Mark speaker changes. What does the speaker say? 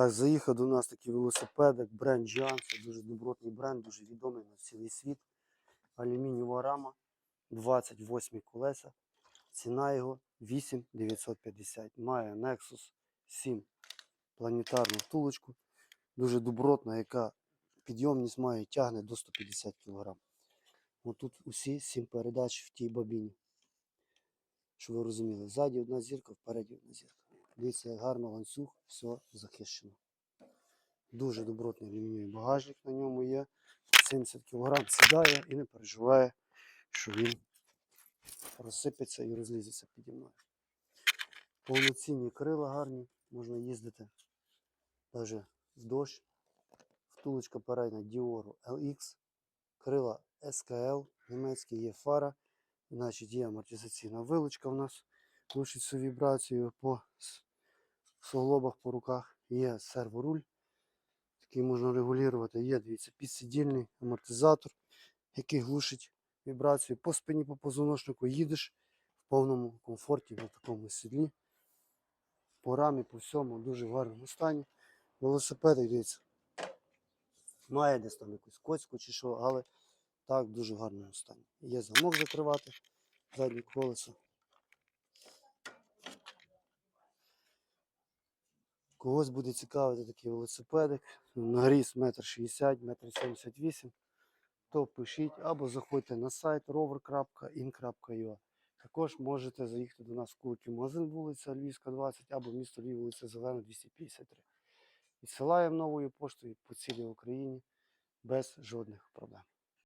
Speaker 1: Так, заїхав до нас такий велосипедик, бренд Джан. Це дуже добротний бренд, дуже відомий на цілий світ. Алюмінієва рама, 28 колеса. Ціна його 8950. Має Nexus 7 планетарну втулочку. Дуже добротна, яка підйомність має, тягне до 150 кг. Отут усі 7 передач в тій бабіні. Щоб ви розуміли, ззаді одна зірка, впереді одна зірка. Дивіться, гарно ланцюг, все захищено. Дуже добротний алюмінієвий багажник на ньому є. 70 кг сідає і не переживає, що він розсипеться і розлізеться піді мною. Повноцінні крила гарні, можна їздити навіть в дощ. Втулочка передня Dior LX, крила SKL, німецькі є фара, значить є амортизаційна вилочка в нас, глушить цю вібрацію по с- суглобах по руках, є серворуль, який можна регулювати, є, дивіться, підсидільний амортизатор, який глушить вібрацію по спині, по позвоночнику, їдеш в повному комфорті на такому сідлі. По рамі, по всьому, дуже в гарному стані. Велосипедик, дивіться, має десь там якусь коцьку чи що, але так в дуже гарному стані. Є замок закривати, заднє колесо. Когось буде цікавити такий велосипедик. Нагріз 1,60 м, 1,78 м. То пишіть або заходьте на сайт rover.in.ua. Також можете заїхати до нас в Куликів магазин вулиця Львівська, 20 або місто Львів, вулиця Зелена, 253. Відсилаємо новою поштою по цілій Україні без жодних проблем.